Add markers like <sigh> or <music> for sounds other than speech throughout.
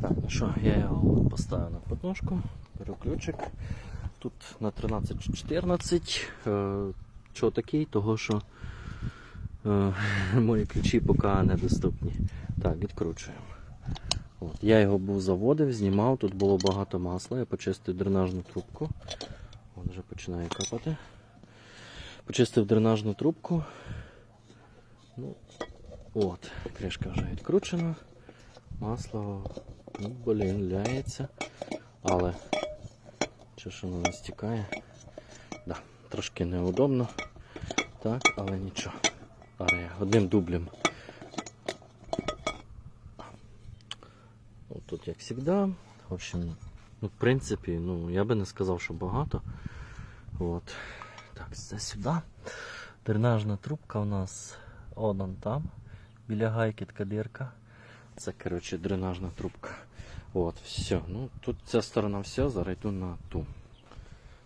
Так, ну що, я його поставив на подножку, беру ключик. Тут на 13-14. Е, Чого такий? Того, що е, <laughs> мої ключі поки недоступні. Так, відкручуємо. От. Я його був заводив, знімав, тут було багато масла, я почистив дренажну трубку. Вон вже починає капати. Почистив дренажну трубку. Ну, от, кришка вже відкручена. Масло, блін, ляється. Але чи ж не стікає? Да, трошки неудобно. Так, але нічого. Я одним дублем. Ну, тут як завжди. В общем, ну, в принципі, ну, я би не сказав, що багато. От. Так, це сюди. Дренажна трубка у нас одна там. Біля гайки така дирка. Це, коротше, дренажна трубка. От, все. Ну, тут ця сторона все, зараз йду на ту.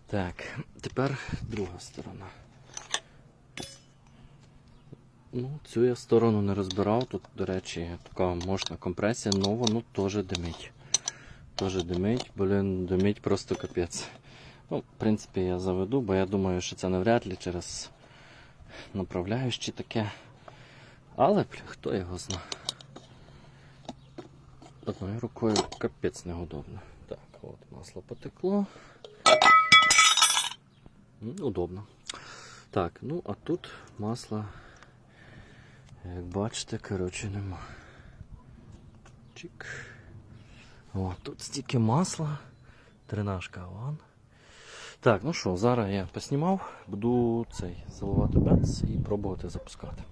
Так, тепер друга сторона. Ну, цю я сторону не розбирав. Тут, до речі, така мощна компресія, але воно теж димить. Теж димить, блін, димить просто капець. Ну, в принципі, я заведу, бо я думаю, що це навряд ли через направляючі таке. Але, хто його знає. Одною рукою капець неудобно. Так, от масло потекло. Удобно. Так, ну а тут масла, як бачите, коротше, нема. Чик. О, тут стільки масла. Тринашка вон. Так, ну що, зараз я поснімав, буду цей заливати бенз і пробувати запускати.